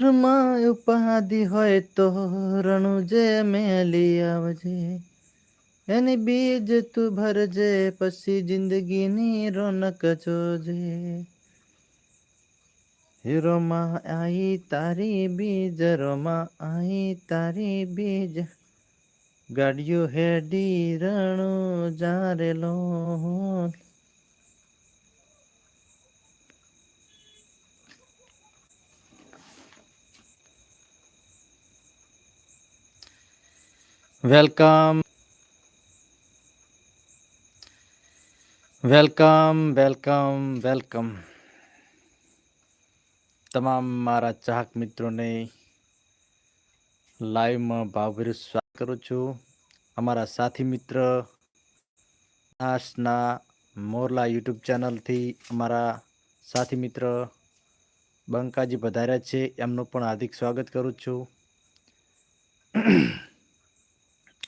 માં ઉપાધિ હોય તો રણુજે મેલી આવજે. એની બીજ તું ભરજે, પછી જિંદગીની રોનક જોજે. હીરોમાં આઈ તારી બીજ, રોમાં આઈ તારી બીજ. ગાડીઓ હેડી રણુ જારેલો વેલકમ. Welcome welcome welcome. તમામ મારા ચાહક મિત્રોને લાઈવમાં ભાવભર્યું સ્વાગત કરું છું. અમારા સાથી મિત્ર આસના મોરલા યુટ્યુબ ચેનલથી અમારા સાથી મિત્ર બંકાજી વધાર્યા છે. એમનું પણ હાર્દિક સ્વાગત કરું છું.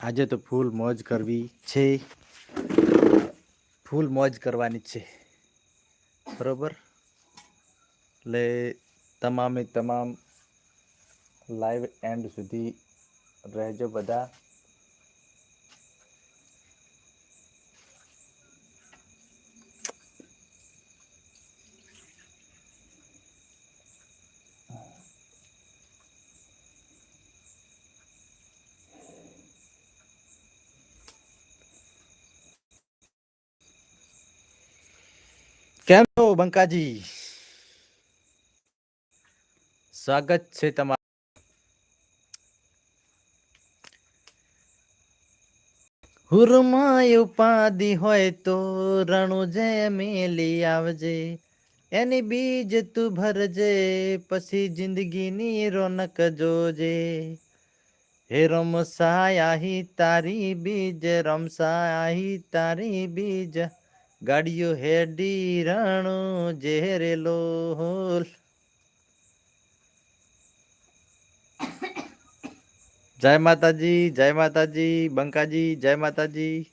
આજે તો ફૂલ મોજ કરવી છે. ફૂલ મોજ કરવાની છે. બરોબર? એટલે તમામે તમામ લાઈવ એન્ડ સુધી રહેજો બધા. કેમ બંકાજી સ્વાગત છે તમારું હુરમાય ઉપાધિ હોય તો રણુ જે મેલી આવજે. એની બીજ તું ભરજે, પછી જિંદગીની રોનક જોજે. હે રમસાયાહી, તારી બીજ, રમસાયાહી, તારી બીજ. ગાડીઓ હેડી રાણો જેરેલો હોલ. જય માતાજી જય માતાજી બંકાજી જય માતાજી.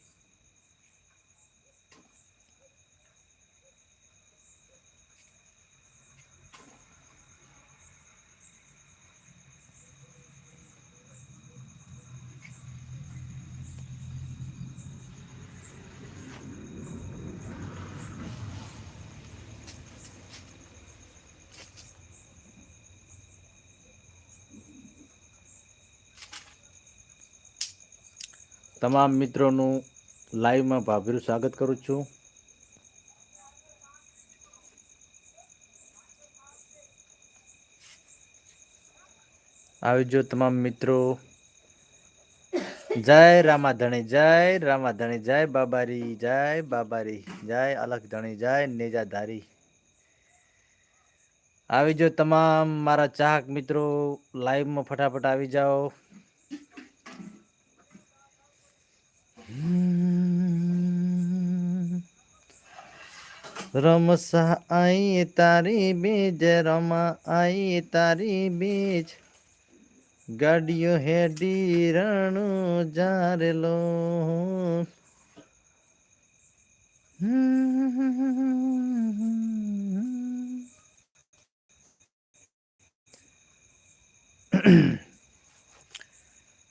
તમામ મિત્રોનું લાઈવમાં ભાભીરું સ્વાગત કરું છું. આવી જો તમામ મિત્રો. જય રામાધણી જય રામાધણી, જય બાબારી જય બાબારી, જય અલખ ધણી જય નેજાધારી. આવી જો તમામ મારા ચાહક મિત્રો લાઈવમાં ફટાફટ આવી જાઓ. રમસા આઈ તારી બીજ, રમા આઈ તારી બીજ. ગાડીઓ હેડી રણું જારેલો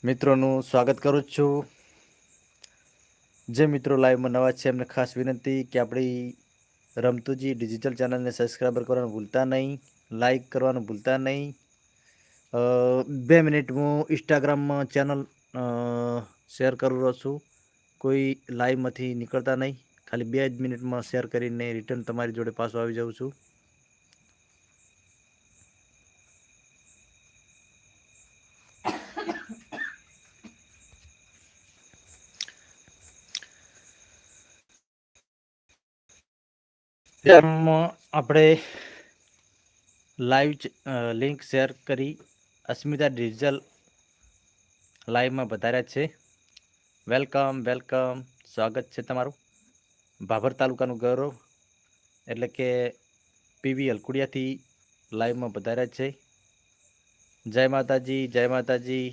મિત્રોનું સ્વાગત કરું છું. જે મિત્રો લાઈવમાં નવા છે, એમને ખાસ વિનંતી કે આપણી રમતુજી ડિજિટલ ચેનલને સબસ્ક્રાઈબર કરવાનું ભૂલતા નહીં લાઈક કરવાનું ભૂલતા નહીં. બે મિનિટ હું ઇન્સ્ટાગ્રામમાં ચેનલ શેર કરું રહ્યો છું. કોઈ લાઈવમાંથી નીકળતા નહીં. ખાલી બે જ મિનિટમાં શેર કરીને રિટર્ન તમારી જોડે પાછો આવી જાઉં છું. આપણે લાઈવ લિંક શેર કરી અસ્મિતા ડિજિટલ લાઈવમાં વધાર્યા છે. વેલકમ વેલકમ સ્વાગત છે તમારું. ભાભર તાલુકાનું ગૌરવ એટલે કે પીવી અલકુડિયાથી લાઈવમાં વધાર્યા છે. જય માતાજી જય માતાજી.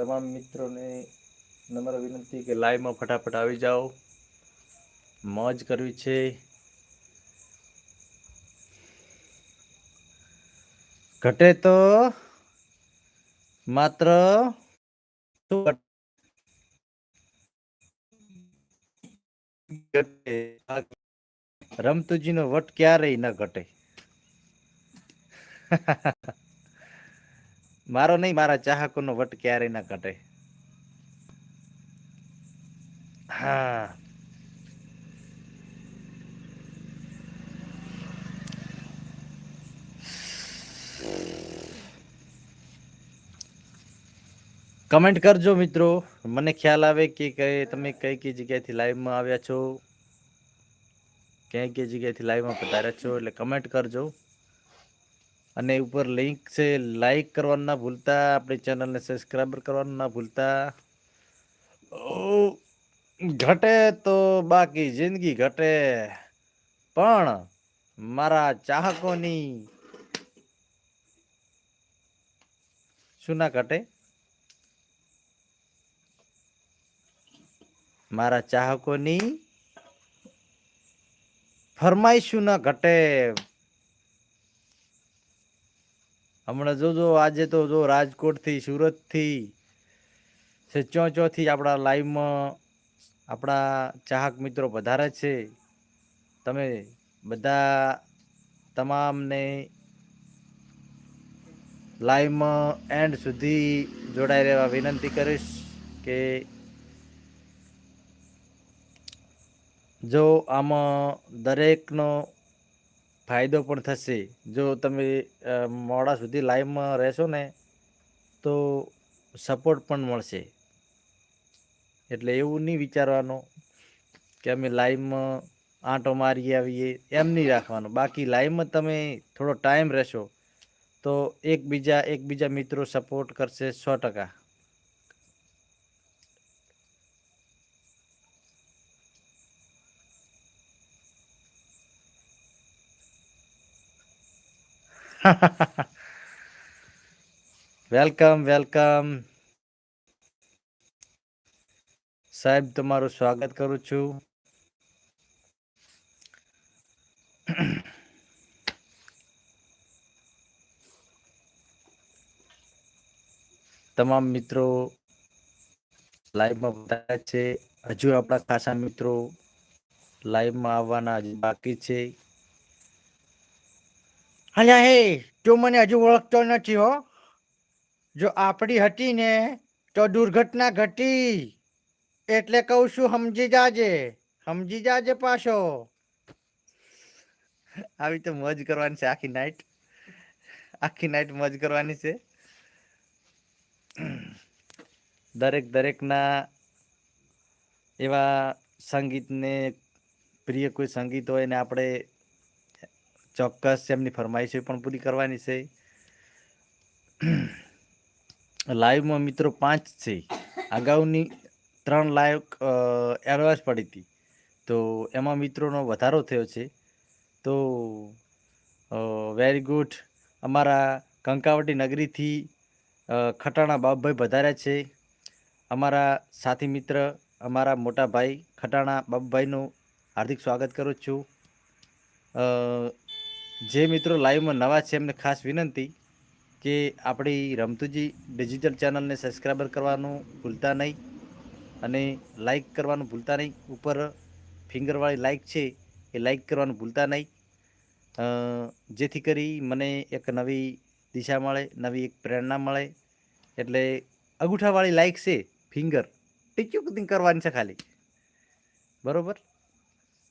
તમામ મિત્રોને નમ્ર વિનંતી કે લાઈવમાં ફટાફટ આવી જાઓ. મોજ કરવી છે. ઘટે તો માત્ર. રમતુજીનો વટ ક્યારેય ન ઘટે. મારો નહીં મારા ચાહકોનો વટ ક્યારેય ના ઘટે. હા. કમેન્ટ કરજો મિત્રો. મને ખ્યાલ આવે કે કઈ તમે કઈ કઈ જગ્યાએથી લાઈવમાં આવ્યા છો? ક્યાંય કઈ જગ્યાએથી લાઈવમાં પધાર્યા છો? એટલે કમેન્ટ કરજો. અને ઉપર લિંક છે લાઈક કરવાનું ના ભૂલતા, આપણી ચેનલને સબસ્ક્રાઈબર કરવાનું ના ભૂલતા. ઘટે તો બાકી, જિંદગી ઘટે. પણ મારા ચાહકોની શું ના ઘટે? મારા ચાહકોની ફરમાઈશું ના ઘટે? હમણાં જોજો આજે તો જો રાજકોટથી, સુરતથી, છે ચોથી આપણા લાઈવમાં આપણા ચાહક મિત્રો વધારે છે. તમે બધા તમામને લાઈવમાં એન્ડ સુધી જોડાઈ રહેવા વિનંતી કરીશ કે જો આમાં દરેકનો ફાયદો પણ થશે. જો તમે મોડા સુધી લાઈવમાં રહેશો ને, તો સપોર્ટ પણ મળશે. એટલે એવું નહીં વિચારવાનું કે અમે લાઈવમાં આંટો મારી આવીએ, એમ નહીં રાખવાનું. બાકી લાઈવમાં તમે થોડો ટાઈમ રહેશો, તો એકબીજા એકબીજા મિત્રો સપોર્ટ કરશે સો ટકા. વેલકમ વેલકમ સાહેબ, તમારું સ્વાગત કરું છું. તમામ મિત્રો લાઈવમાં બધા છે. હજુ આપણા ખાસા મિત્રો લાઈવમાં આવવાના બાકી છે. અલ્યા, હે તું મને હજુ ઓળખતો નથી, હો. જો આપણી હતી ને, તો દુર્ઘટના ઘટી. એટલે કહું છું, સમજી જાજે સમજી જાજે પાછો. આવી તો મોજ કરવાની છે આખી નાઈટ આખી નાઈટ મોજ કરવાની છે. દરેક દરેકના એવા સંગીતને પ્રિય કોઈ સંગીત હોય ને આપણે ચોક્કસ એમની ફરમાઈશો પણ પૂરી કરવાની છે. લાઈવમાં મિત્રો પાંચ છે. અગાઉની ત્રણ લાઈવ એડવાન્સ પડી હતી. તો એમાં મિત્રોનો વધારો થયો છે. તો વેરી ગુડ અમારા કંકાવટી નગરીથી ખટાણા બાપભાઈ વધાર્યા છે. અમારા સાથી મિત્ર, અમારા મોટા ભાઈ ખટાણા બાપભાઈનું હાર્દિક સ્વાગત કરું છું. જે મિત્રો લાઈવમાં નવા છે, એમને ખાસ વિનંતી કે આપણી રમતુજી ડિજિટલ ચેનલને સબસ્ક્રાઈબર કરવાનું ભૂલતા નહીં અને લાઈક કરવાનું ભૂલતા નહીં. ઉપર ફિંગરવાળી લાઈક છે, એ લાઈક કરવાનું ભૂલતા નહીં. જેથી કરી મને એક નવી દિશા મળે, નવી એક પ્રેરણા મળે. એટલે અંગૂઠાવાળી લાઈક છે ફિંગર ટીચુક કરવાની છે ખાલી બરાબર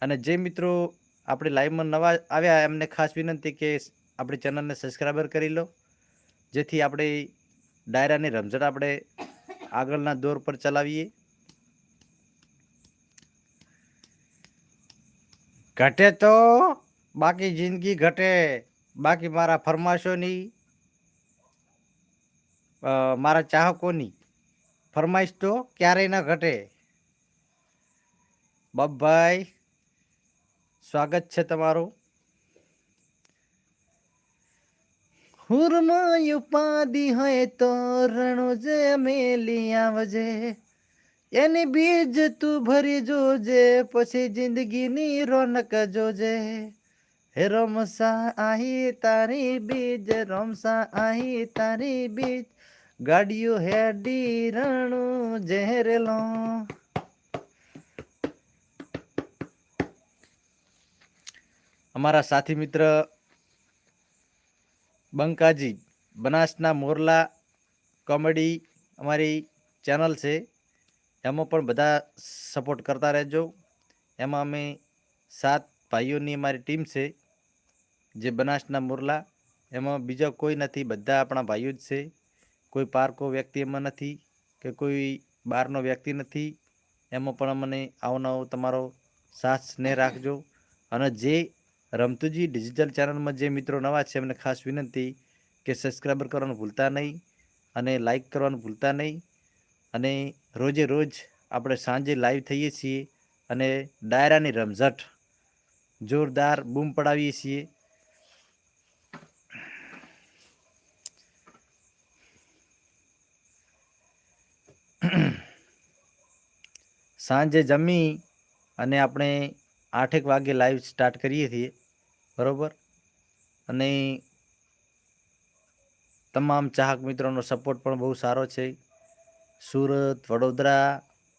અને જે મિત્રો આપણે લાઈવમાં નવા આવ્યા, એમને ખાસ વિનંતી કે આપણી ચેનલને સબસ્ક્રાઈબર કરી લો. જેથી આપણે ડાયરાની રમઝટ આપણે આગળના દોર પર ચલાવીએ. ઘટે તો બાકી જિંદગી ઘટે, બાકી મારા ફરમાશોની મારા ચાહકોની ફરમાઈશ તો ક્યારેય ન ઘટે. બબભાઈ સ્વાગત છે તમારું. હુરમાય ઉપાધિ હોય તો રણુજે મેલી આવજે. એની બીજ તું ભરી જોજે, પછી જિંદગીની રોનક જોજે. હે રમસા, આહી તારી બીજ, રમસા, આહી તારી બીજ. ગાડીઓ હેડી રણુ ઝેરેલો અમારા સાથી મિત્ર બંકાજી, બનાસના મોરલા કોમેડી અમારી ચેનલ છે. એમાં પણ બધા સપોર્ટ કરતા રહેજો. એમાં અમે સાત ભાઈઓની અમારી ટીમ છે, જે બનાસના મોરલા. એમાં બીજા કોઈ નથી, બધા આપણા ભાઈઓ જ છે. કોઈ પારકો વ્યક્તિ એમાં નથી કે કોઈ બહારનો વ્યક્તિ નથી. એમાં પણ અમને આવો નવો તમારો સાથ સ્નેહ રાખજો. અને જે રમતુજી ડિજિટલ ચેનલમાં જે મિત્રો નવા છે, એમને ખાસ વિનંતી કે સબસ્ક્રાઈબર કરવાનું ભૂલતા નહીં અને લાઈક કરવાનું ભૂલતા નહીં અને રોજે રોજ આપણે સાંજે લાઈવ થઈએ છીએ અને ડાયરાની રમઝટ જોરદાર બૂમ પડાવીએ છીએ. સાંજે જમી અને આપણે આઠેક વાગે લાઈવ સ્ટાર્ટ કરીએ છીએ, બરાબર? અને તમામ ચાહક મિત્રોનો સપોર્ટ પણ બહુ સારો છે. સુરત, વડોદરા,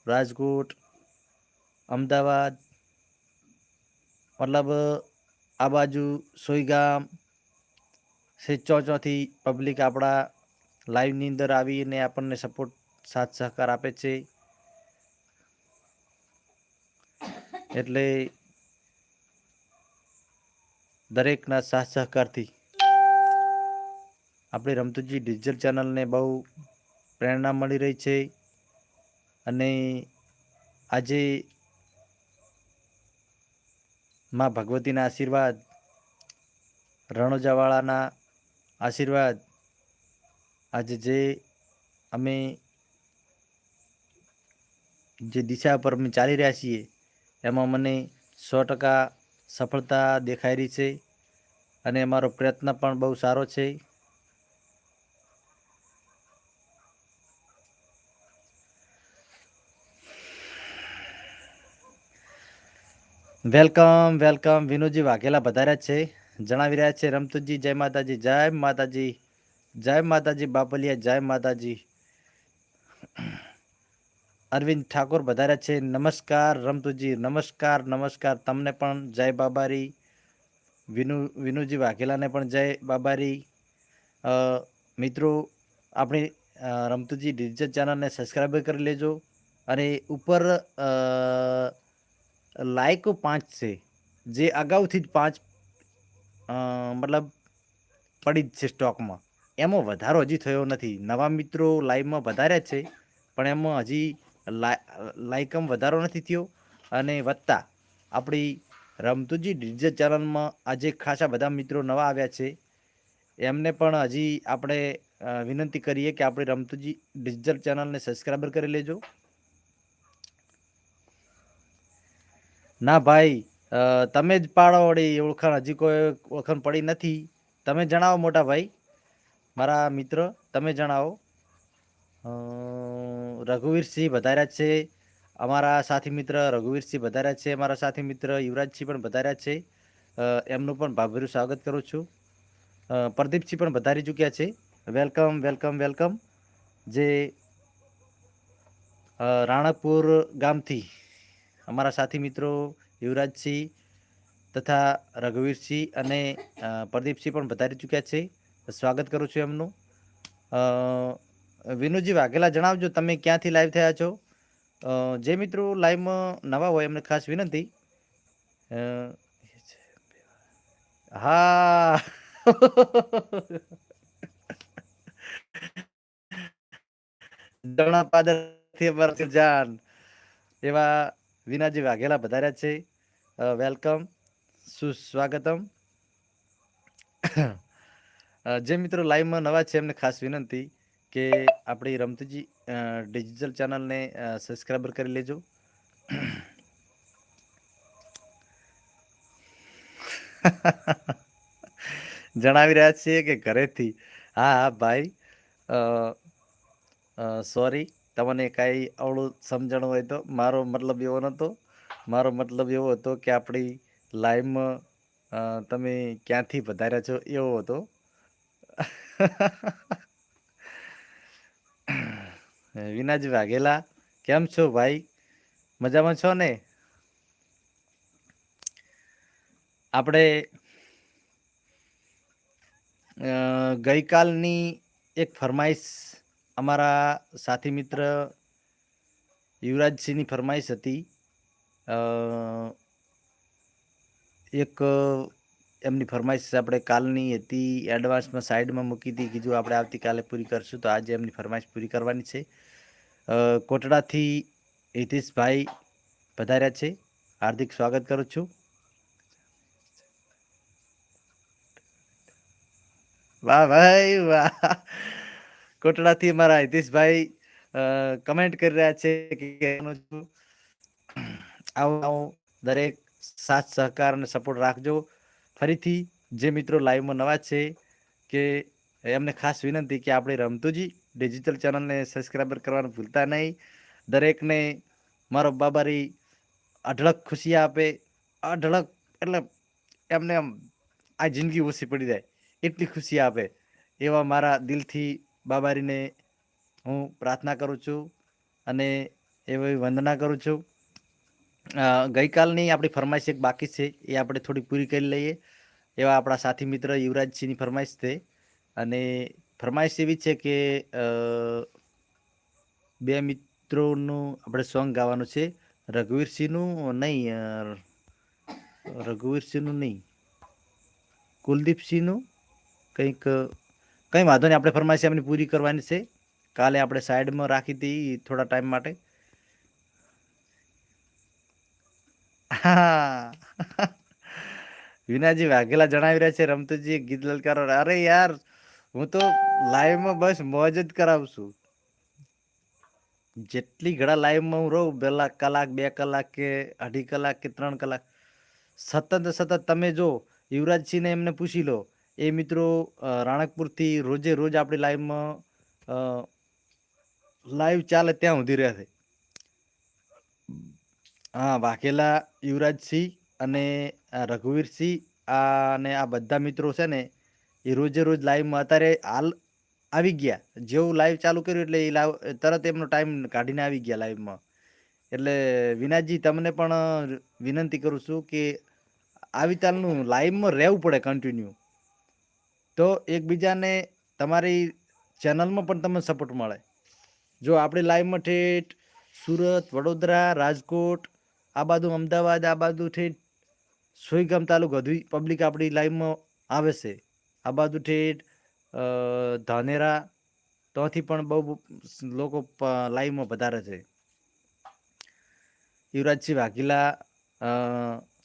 રાજકોટ, અમદાવાદ, મતલબ, આ બાજુ સોઈગામ ચોથી પબ્લિક આપણા લાઈવની અંદર આવીને આપણને સપોર્ટ સાથ સહકાર આપે છે. એટલે દરેકના સાથ સહકારથી. આપણી રમતુજી ડિજિટલ ચેનલને બહુ પ્રેરણા મળી રહી છે અને આજે માં ભગવતીના આશીર્વાદ, રણોજાવાળાના આશીર્વાદ, આજે જે અમે જે દિશા પર અમે ચાલી રહ્યા છીએ, એમાં મને સો ટકા સફળતા દેખાઈ રહી છે અને અમારો પ્રયત્ન પણ બહુ સારો છે. Welcome welcome. વિનુજી વાઘેલા વધાર્યા છે. જણાવી રહ્યા છે રમતુજી, જય માતાજી જય માતાજી જય માતાજી બાપલિયા, જય માતાજી. અરવિંદ ઠાકોર વધાર્યા છે. નમસ્કાર, રમતુજી, નમસ્કાર નમસ્કાર. તમને પણ જય બાબારી. વિનુ, વિનુજી વાઘેલાને પણ જય બાબારી. મિત્રો, આપણી રમતુજી ડિજિટલ ચેનલને સબસ્ક્રાઈબ કરી લેજો. અને ઉપર લાયકો પાંચ છે. જે અગાઉથી જ પાંચ મતલબ પડી જ છે સ્ટોકમાં. એમાં વધારો હજી થયો નથી. નવા મિત્રો લાઈવમાં વધાર્યા છે, પણ એમાં હજી લાયકમ વધારો નથી થયો અને વત્તા આપણી રમતુજી ડિજિટલ ચેનલમાં આજે ખાસા બધા મિત્રો નવા આવ્યા છે. એમને પણ હજી આપણે વિનંતી કરીએ કે આપણી રમતુજી ડિજિટલ ચેનલને સબસ્ક્રાઈબર કરી લેજો. ના ભાઈ તમે જ પાડો વળી ઓળખાણ, હજી કોઈ ઓળખાણ પડી નથી. તમે જણાવો મોટા ભાઈ. મારા મિત્ર, તમે જણાવો. રઘુવીરસિંહ વધાર્યા છે. અમારા સાથી મિત્ર રઘુવીરસિંહ વધાર્યા છે. અમારા સાથી મિત્ર યુવરાજસિંહ પણ વધાર્યા છે. એમનું પણ ભાભર્યું સ્વાગત કરું છું. પ્રદીપસિંહ પણ વધારી ચૂક્યા છે. Welcome welcome welcome. જે રાણાપુર ગામથી અમારા સાથી મિત્રો યુવરાજસિંહ તથા રઘુવીરસિંહ અને પ્રદીપસિંહ પણ વધારી ચૂક્યા છે. સ્વાગત કરું છું એમનું. વિનુજી વાઘેલા જણાવજો, તમે ક્યાંથી લાઈવ થયા છો? જે મિત્રો લાઈવમાં નવા હોય, એમને ખાસ વિનંતી. હા. જાન. એવા વિનાજી વાઘેલા વધાર્યા છે. વેલકમ સુસ્વાગતમ. જે મિત્રો લાઈવમાં નવા છે, એમને ખાસ વિનંતી. કે આપણી રમતજી ડિજિટલ ચેનલને સબસ્ક્રાઈબર કરી લેજો. જણાવી રહ્યા છીએ કે ઘરેથી, હા હા, ભાઈ સોરી તમને કાંઈ અવળું સમજણ હોય તો, મારો મતલબ એવો નહોતો. મારો મતલબ એવો હતો કે આપણી લાઈવમાં તમે ક્યાંથી વધાર્યા છો એવો હતો. વિનાજી વાઘેલા, કેમ છો ભાઈ? મજામાં છો ને? આપણે ગઈકાલની એક ફરમાઈશ અમારા સાથી મિત્ર યુવરાજસિંહની ફરમાઈશ હતી. એક એમની ફરમાઈશ આપણે કાલની હતી એડવાન્સમાં સાઈડમાં મૂકી હતી, કીધું આપણે આવતીકાલે પૂરી કરશું, તો આજે એમની ફરમાઈશ પૂરી કરવાની છે. કોટડાથી હિતેશભાઈ પધાર્યા છે. હાર્દિક સ્વાગત કરું છું. વાહ ભાઈ, વાહ. કોટડાથી મારા હિતેશભાઈ કમેન્ટ કરી રહ્યા છે કે આવો દરેક સાથ, સહકાર અને સપોર્ટ રાખજો. ફરીથી જે મિત્રો લાઈવમાં નવા છે કે એમને ખાસ વિનંતી કે આપણે રમતુજી ડિજિટલ ચેનલને સબસ્ક્રાઈબર કરવાનું ભૂલતા નહીં. દરેકને મારો બાબારી અઢળક ખુશી આપે. અઢળક એટલે એમને આમ આ જિંદગી ઓછી પડી જાય. એટલી ખુશી આપે. એવા મારા દિલથી બાબારીને હું પ્રાર્થના કરું છું અને એવી વંદના કરું છું. ગઈકાલની આપણી ફરમાઈશ એક બાકી છે. એ આપણે થોડી પૂરી કરી લઈએ. એવા આપણા સાથી મિત્ર યુવરાજસિંહની ફરમાઈશ છે. અને ફરમાઈશ એવી છે કે બે મિત્રોનું આપણે સોંગ ગાવાનું છે. રઘુવીરસિંહનું નહીં રઘુવીરસિંહનું નહીં. કુલદીપસિંહનું કંઈક, કંઈ વાંધો નહીં, આપણે ફરમાઈશ એમની પૂરી કરવાની છે. કાલે આપણે સાઈડમાં રાખી હતી થોડા ટાઈમ માટે. હા. વિનાજી વાઘેલા જણાવી રહ્યા છે, રમતુજી ગીત લલકારો. અરે યાર હું તો લાઈવમાં બસ મોજ જ કરાવું છું. જેટલી ઘણા લાઈવમાં હું રહું, પહેલાં કલાક, બે કલાક કે અઢી કલાક કે ત્રણ કલાક. સતત સતત તમે જો યુવરાજસિંહને એમને પૂછી લો, એ મિત્રો રાણકપુરથી રોજે રોજ આપણી લાઈવમાં લાઈવ ચાલે ત્યાં સુધી રહેશે હા, વાઘેલા, યુવરાજસિંહ અને રઘુવીરસિંહ અને આ બધા મિત્રો છે ને એ રોજે રોજ લાઈવમાં અત્યારે હાલ આવી ગયા. જેવું લાઈવ ચાલુ કર્યું એટલે એ લાઈવ તરત એમનો ટાઈમ કાઢીને આવી ગયા લાઈવમાં એટલે વિનાજી તમને પણ વિનંતી કરું છું કે આવી તાલનું લાઈવમાં રહેવું પડે કન્ટિન્યુ તો એકબીજાને તમારી ચેનલમાં પણ તમને સપોર્ટ મળે. જો આપણે લાઈવમાં ઠેઠ સુરત, વડોદરા, રાજકોટ, આ બાજુ અમદાવાદ, આ બાજુ ઠેઠ સોઈગામ તાલુક હજુ પબ્લિક આપણી લાઈવમાં આવે છે. આ બાજુ ઠેઠ ધાનેરા, ત્યાંથી પણ બહુ લોકો લાઈવમાં વધારે છે. યુવરાજસિંહ વાઘીલા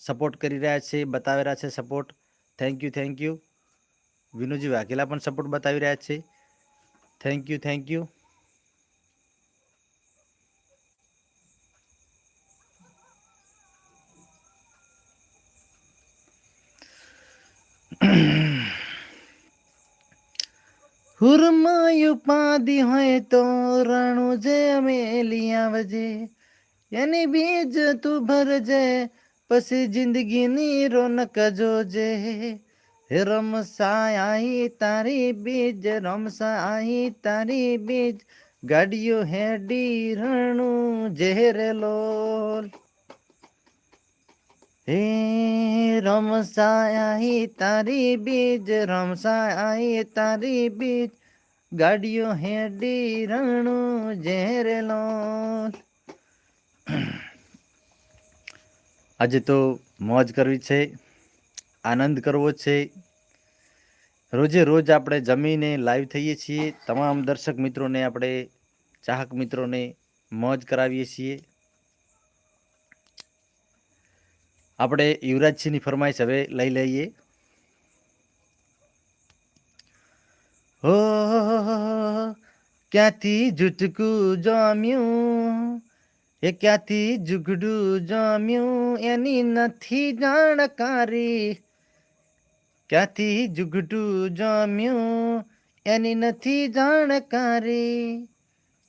સપોર્ટ કરી રહ્યા છે, બતાવી રહ્યા છે support thank you thank you Vinuji Vaghela પણ સપોર્ટ બતાવી રહ્યા છે. થેન્ક યુ થેન્ક યુ હુરમાયું પાદી હોય તો રણું જે અમે લઈ આવજે. એની બીજ તું ભરજે, પછી જિંદગીની રોનક જોજે. રમસાઈ, તારી બીજ, રમસાઈ, તારી બીજ, ગાડીઓ હેડી રણું ઝેરેલો હે રમસાઈ તારી બીજ રમસાઈ તારી બીજ ગાડીઓ હેડી રણું ઝેરેલો. આજે તો મોજ કરવી છે, આનંદ કરવો છે. રોજે રોજ આપણે જમીને લાઈવ થઈએ છીએ. તમામ દર્શક મિત્રોને આપણે, ચાહક મિત્રોને મોજ કરાવીએ છીએ. આપણે યુવરાજસિંહની ફરમાઈશ હવે લઈ લઈએ. હો, ક્યાંથી જુટકું જામ્યું? એ ક્યાંથી જુગડું જામ્યું? એની નથી જાણકારી. ક્યાંથી જુગડું જામ્યું? એની નથી જાણકારી.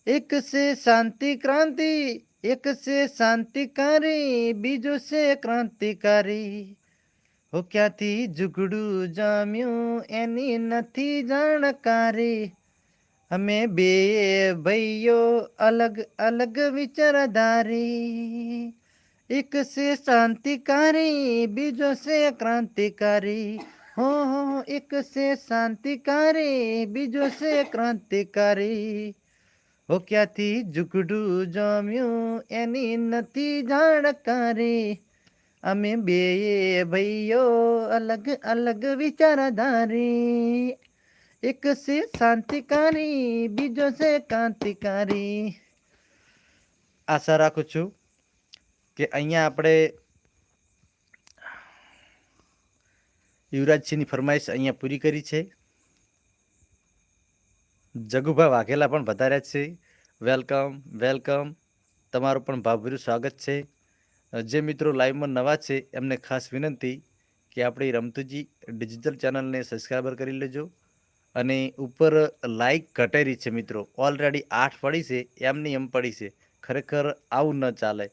એક છે શાંતિ ક્રાંતિ એક છે શાંતિકારી, બીજો છે ક્રાંતિકારી. હો ક્યાંથી ઝુગડું જામ્યું એની નથી જાણકારી. અમે બે ભાઈઓ અલગ અલગ વિચારધારી. એક છે શાંતિકારી, બીજો છે ક્રાંતિકારી. હો, એક છે શાંતિકારી, બીજો છે ક્રાંતિકારી. હો ક્યાંથી ઝુકડું જમ્યું? એની નથી જાણકારી અમે બે ભાઈઓ અલગ અલગ વિચારધારી. એક છે શાંતિકારી, બીજો છે ક્રાંતિકારી. આશા રાખું છું કે અહીંયા આપણે યુવરાજસિંહની ફરમાઈશ અહીંયા પૂરી કરી છે. જગુભા વાઘેલા પણ વધાર્યા છે. Welcome welcome. તમારું પણ ભાવભર્યું સ્વાગત છે. જે મિત્રો લાઈવમાં નવા છે, એમને ખાસ વિનંતી કે આપણી રમતુજી ડિજિટલ ચેનલને સબસ્ક્રાઈબર કરી લેજો. અને ઉપર લાઈક ઘટેરી છે મિત્રો. ઓલરેડી આઠ પડી છે, એમની એમ પડી છે. ખરેખર આવું ન ચાલે.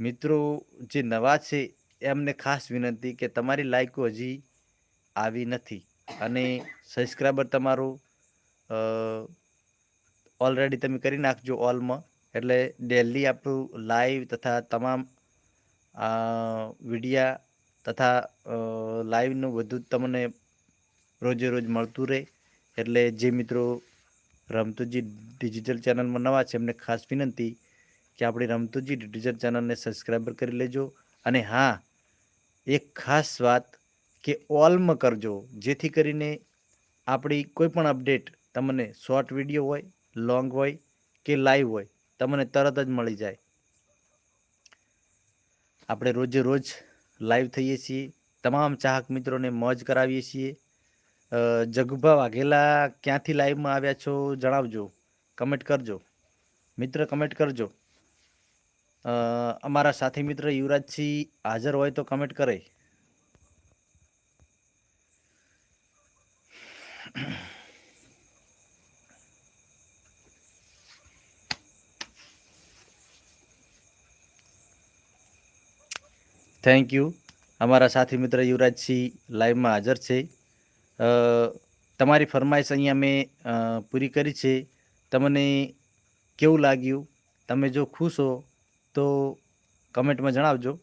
મિત્રો જે નવા છે, એમને ખાસ વિનંતી કે તમારી લાઈકો હજી આવી નથી. અને સબસ્ક્રાઈબર તમારું ઓલરેડી તમે કરી નાખજો ઓલમાં એટલે ડેલી આપણું લાઈવ તથા તમામ વિડીયા તથા લાઈવનું બધું તમને રોજે રોજ મળતું રહે. એટલે જે મિત્રો રમતુજી ડિજિટલ ચેનલમાં નવા છે, એમને ખાસ વિનંતી કે આપણી રમતુજી ડિજિટલ ચેનલને સબસ્ક્રાઈબર કરી લેજો. અને હા, એક ખાસ વાત કે ઓલમાં કરજો. જેથી કરીને આપણી કોઈ પણ અપડેટ તમને શોર્ટ વીડિયો હોય લોંગ હોય કે લાઈવ હોય, તમને તરત જ મળી જાય. આપણે રોજે રોજ લાઈવ થઈએ છીએ, તમામ ચાહક મિત્રોને મોજ કરાવીએ છીએ. જગુભા વાઘેલા ક્યાંથી લાઈવમાં આવ્યા છો જણાવજો કમેન્ટ કરજો. મિત્ર કમેન્ટ કરજો. અમારા સાથી મિત્ર યુવરાજસિંહ હાજર હોય તો કમેન્ટ કરે. થેન્ક યુ અમારા સાથી મિત્ર યુવરાજસિંહ લાઈવમાં હાજર છે. તમારી ફરમાઈશ અહીંયા મેં પૂરી કરી છે. તમને કેવું લાગ્યું? તમે જો ખુશ હો, તો કમેન્ટમાં જણાવજો.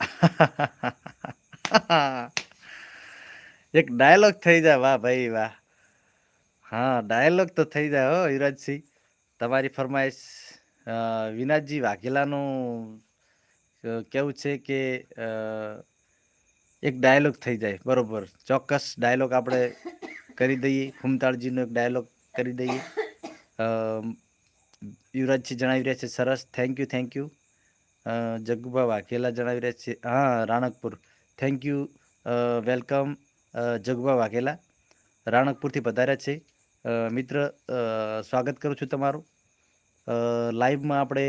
એક ડાયલોગ થઈ જાય. વાહ ભાઈ, વાહ. હા, ડાયલોગ તો થઈ જાય હો યુવરાજસિંહ. તમારી ફરમાઈશ વિનાજી વાઘેલાનું કેવું છે કે એક ડાયલોગ થઈ જાય, બરોબર. ચોક્કસ ડાયલોગ આપણે કરી દઈએ ફૂમતાળજીનો એક ડાયલોગ કરી દઈએ. યુવરાજજી જણાવી રહ્યા છે, સરસ thank you thank you Jagubha Vaghela જણાવી રહ્યા છે, હા, Ranakpur. Thank you welcome Jagubha Vaghela. રાણકપુરથી પધાર્યા છે. મિત્ર સ્વાગત કરું છું તમારું. લાઈવમાં આપણે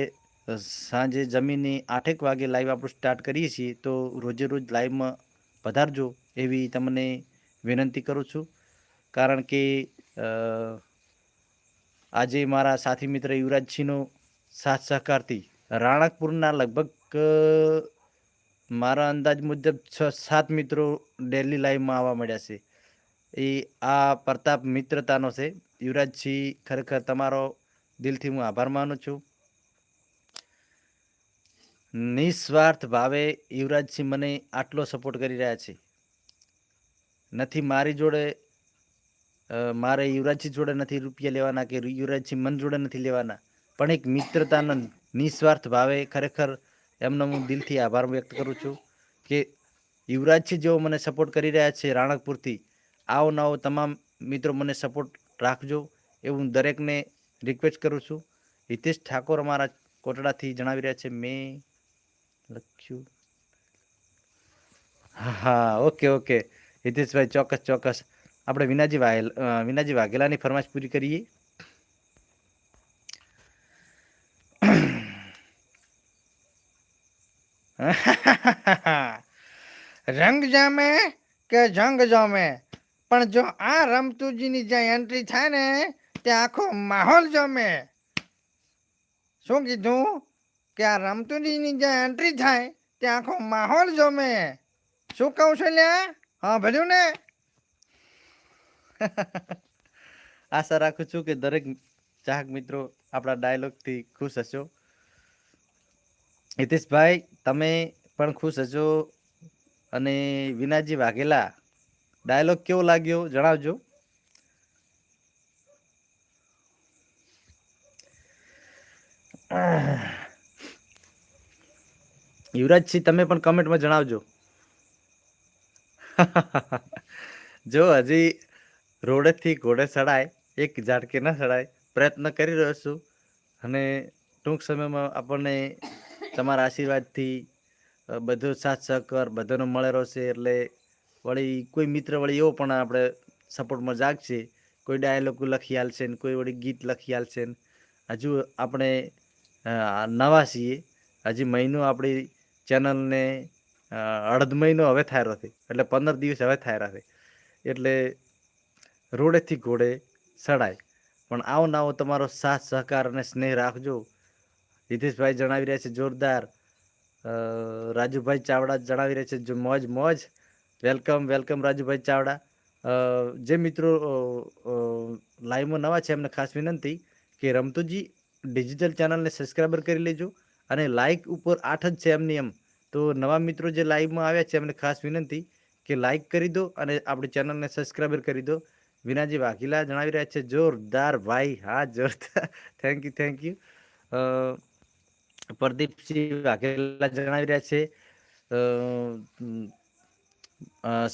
સાંજે જમીને આઠેક વાગે લાઈવ આપણું સ્ટાર્ટ કરીએ છીએ, તો રોજે રોજ લાઈવમાં પધારજો એવી તમને વિનંતી કરું છું. કારણ કે આજે મારા સાથી મિત્ર યુવરાજસિંહનો સાથ સહકારથી રાણકપુરના લગભગ મારા અંદાજ મુજબ છ સાત મિત્રો ડેલી લાઈવમાં આવવા મળ્યા છે. એ આ પ્રતાપ મિત્રતાનો છે. યુવરાજસિંહ ખરેખર તમારો દિલથી હું આભાર માનું છું. નિસ્વાર્થ ભાવે યુવરાજસિંહ મને આટલો સપોર્ટ કરી રહ્યા છે. નથી મારી જોડે મારે યુવરાજસિંહ જોડે નથી રૂપિયા લેવાના કે યુવરાજસિંહ મન જોડે નથી લેવાના. પણ એક મિત્રતાનો નિસ્વાર્થ ભાવે ખરેખર એમનો હું દિલથી આભાર વ્યક્ત કરું છું કે યુવરાજસિંહ જેઓ મને સપોર્ટ કરી રહ્યા છે રાણકપુરથી, આવો નવો તમામ મિત્રો મને સપોર્ટ રાખજો એવું હું દરેકને રિક્વેસ્ટ કરું છું. હિતેશ ઠાકોર અમારા કોટડાથી જણાવી રહ્યા છે. મેં લખ્યું. હા ઓકે ઓકે. હિતેશભાઈ, ચોક્કસ ચોક્કસ. આપણે વિનાજી વાઘેલ વિનાજી વાઘેલાની ફરમાશ પૂરી કરીએ. રંગ જામે કે જંગ જામે? પણ જો આ રમતુજીની જ્યાં એન્ટ્રી થાય ને ત્યાં આખો માહોલ જમે. શું કીધું? કે આ રમતુજીની જ્યાં એન્ટ્રી થાય ત્યાં આખો માહોલ જમે. શું કહું છું લ્યા? હા, ભર્યું ને? આશા રાખું છું કે દરેક ચાહક મિત્રો આપણા ડાયલોગથી ખુશ હશો. હિતેશભાઈ, તમે પણ ખુશ હશો. અને વિનાજી વાઘેલા, ડાયલોગ કેવો લાગ્યો? જણાવજો. યુવરાજસિંહ, તમે પણ કમેન્ટમાં જણાવજો. જો હજી રોડેથી ઘોડે ચડાય એક ઝાડકે ન ચડાય પ્રયત્ન કરી રહ્યો છું. અને ટૂંક સમયમાં આપણને તમારા આશીર્વાદથી બધો સાથ સહકાર બધાનો મળેલો છે. એટલે વળી કોઈ મિત્ર વળી એવો પણ આપણે સપોર્ટમાં જાગશે. કોઈ ડાયલોગ લખી આલશે ને કોઈ વળી ગીત લખી આલશે ને. હજુ આપણે નવા છીએ. હજી મહિનો આપણી ચેનલને અડધ મહિનો હવે થાય છે. એટલે પંદર દિવસ હવે થાય છે. એટલે રોડેથી ઘોડે સડાય. પણ આવો નાવો તમારો સાથ, સહકાર અને સ્નેહ રાખજો. હિતેશભાઈ જણાવી રહ્યા છે જોરદાર. રાજુભાઈ ચાવડા જણાવી રહ્યા છે મોજ મોજ. Welcome welcome Rajubhai Chavda. જે મિત્રો લાઈવમાં નવા છે એમને ખાસ વિનંતી કે રમતુજી ડિજિટલ ચેનલને સબસ્ક્રાઈબર કરી લેજો અને લાઇક ઉપર આઠ જ છે એમની એમ. તો નવા મિત્રો જે લાઈવમાં આવ્યા છે, એમને ખાસ વિનંતી કે લાઇક કરી દો અને આપણી ચેનલને સબસ્ક્રાઈબર કરી દો. વિનાજી વાઘીલા જણાવી રહ્યા છે, જોરદાર ભાઈ. હા, જોરદાર. Thank you thank you Pradipsinh Vaghela જણાવી રહ્યા છે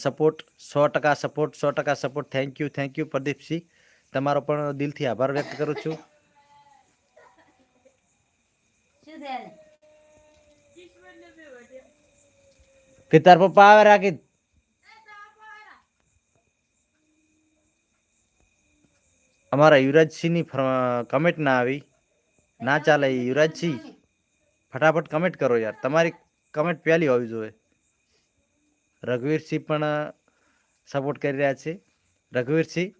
સપોર્ટ સો ટકા સપોર્ટ સો ટકા support thank you thank you Pradipsinh. તમારો પણ દિલથી આભાર વ્યક્ત કરું છું શું થયું કે તાર પપ્પા આવે રાખી. અમારા યુવરાજસિંહની કમેન્ટ ના આવી. ના ચાલે યુવરાજસિંહ. ફટાફટ કમેન્ટ કરો યાર. તમારી કમેન્ટ પહેલી હોવી જોઈએ. રઘુવીરસિંહ પણ સપોર્ટ કરી રહ્યા છે. રઘુવીરસિંહ,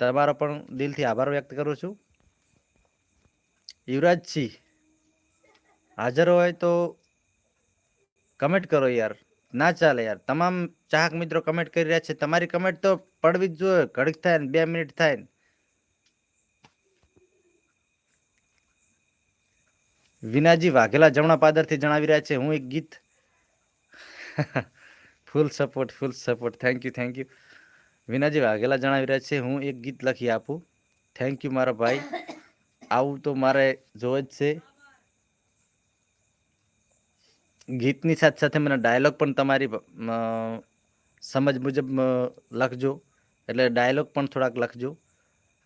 તમારો પણ દિલથી આભાર વ્યક્ત કરું છું. યુવરાજસિંહ હાજર હોય તો કમેન્ટ કરો યાર. ના ચાલે યાર. તમામ ચાહક મિત્રો કમેન્ટ કરી રહ્યા છે. તમારી કમેન્ટ તો પડવી જ જોઈએ. ઘડીક થાય ને બે મિનિટ થાય ને. વિનાજી વાઘેલા જમણા પાદરથી જણાવી રહ્યા છે. હું એક ગીત full support full support thank you thank you Vinaji Vaghela જણાવી રહ્યા છે. હું એક ગીત લખી આપું. થેન્ક યુ મારા ભાઈ. આવું તો મારે જોવે જ છે. ગીતની સાથે સાથે મને ડાયલોગ પણ તમારી સમજ મુજબ લખજો. એટલે ડાયલોગ પણ થોડાક લખજો.